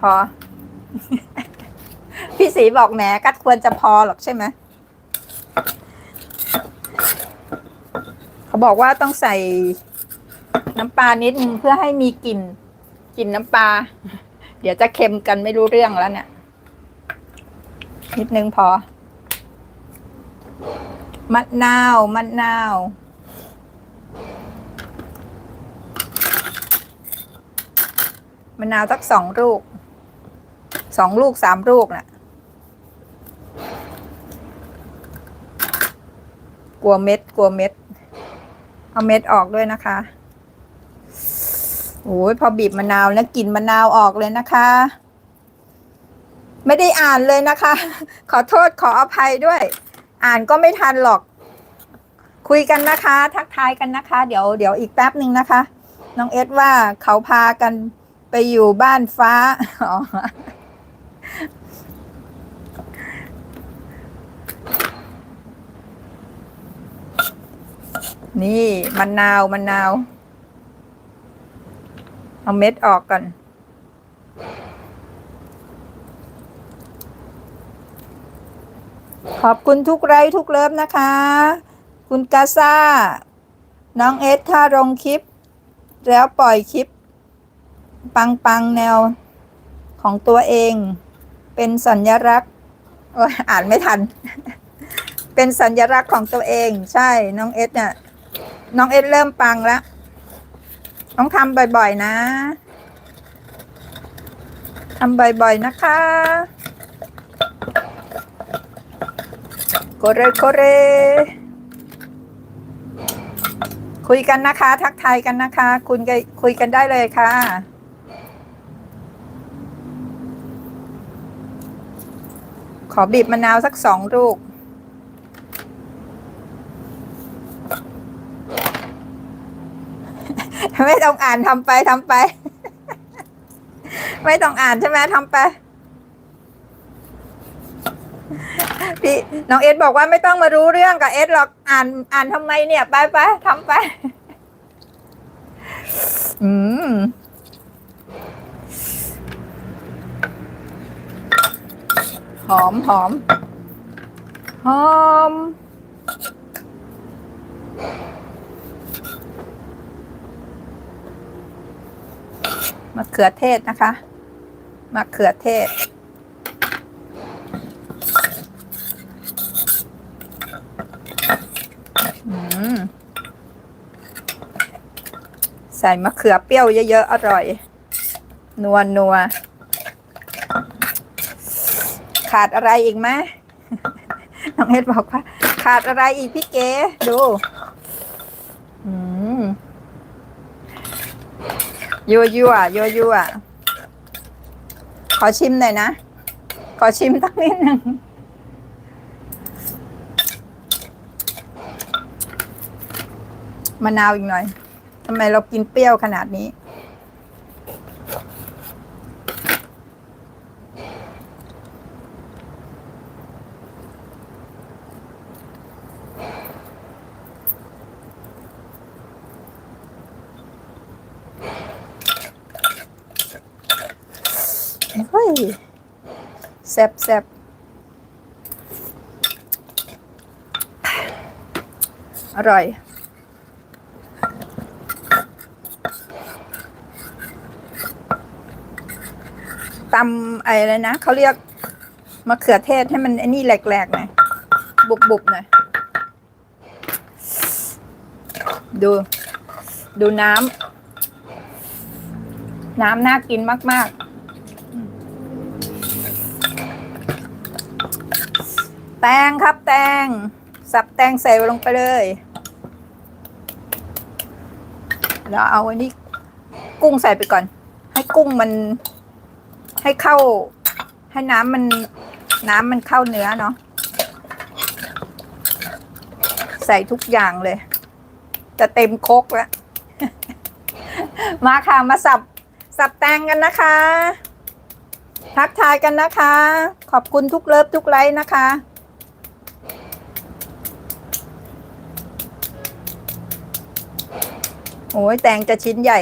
พอ พี่สีบอกแหมกัดควรจะพอหรอกใช่ไหมเขาบอกว่าต้องใส่น้ำปลานิดนึงเพื่อให้มีกลิ่นกลิ่นน้ำปลาเดี๋ยวจะเค็มกันไม่รู้เรื่องแล้วเนี่ย นิดนึงพอมะนาวมะนาว มะนาวสักสองลูกสองลูกสามลูกน่ะ กลัวเม็ด กลัวเม็ด เอาเม็ดออกด้วยนะคะโอ้ยพอบีบมะนาวแล้วกลิ่นมะนาวออกเลยนะคะ ไม่ได้อ่านเลยนะคะ ขอโทษขออภัยด้วย อ่านก็ไม่ทันหรอก คุยกันนะคะ ทักทายกันนะคะ เดี๋ยวเดี๋ยวอีกแป๊บหนึ่งนะคะ น้องเอสว่าเขาพากัน ไปอยู่บ้านฟ้าอ๋อนี่มะนนาวมะนนาว เอาเม็ดออกก่อน ขอบคุณทุกไลค์ทุกเลิฟนะคะ คุณกาซาน้องเอสถ้าลงคลิป แล้วปล่อยคลิป ปังปังแนวของตัวเอง เป็นสัญลักษณ์อ่านไม่ทัน เป็นสัญลักษณ์ของตัวเอง ใช่น้องเอสเนี่ยน้องเอสเริ่มปังแล้วต้องทำบ่อยๆนะทำบ่อยๆนะคะโกเรโกเรคุยกันนะคะ ทักทายกันนะคะ คุณคุยกันได้เลยค่ะ ขอบีบมะนาวสักสองลูก ไม่ต้องอ่านทำไปทำไป ไม่ต้องอ่านใช่ไหมทำไป พี่น้องเอสบอกว่าไม่ต้องมารู้เรื่องกับเอสหรอกอ่านอ่านทำไมเนี่ย ไปไปทำไป อืม หอมหอมหอม มะเขือเทศนะคะ มะเขือเทศ ใส่มะเขือเปรี้ยวเยอะๆ อร่อย นัวนัว ขาดอะไรอีกไหมน้องเอ็ดบอกว่า ขาดอะไรอีกพี่เก๋ดูยัวยัวยัวยัวขอชิมหน่อยนะ ขอชิมสักนิดหนึ่งมะนาวอีกหน่อยทำไมเรากินเปรี้ยวขนาดนี้ เฮ้ยแซ่บแซ่บอร่อย ตำอะไรนะ เขาเรียกมะเขือเทศให้มันไอ้นี่แหลกๆหน่อย บุบๆหน่อย ดู ดูน้ำ น้ำน่ากินมาก ๆ แตงครับแตง สับแตงใส่ลงไปเลยแล้วเอาอันนี้กุ้งใส่ไปก่อน ให้กุ้งมันให้เข้า ให้น้ำมันน้ำมันเข้าเนื้อเนาะใส่ทุกอย่างเลย จะเต็มคกแล้ว มาค่ะมาสับสับแตงกันนะคะ ทักทายกันนะคะ ขอบคุณทุกเลิฟทุกไลค์นะคะ โอ้ยแตงจะชิ้นใหญ่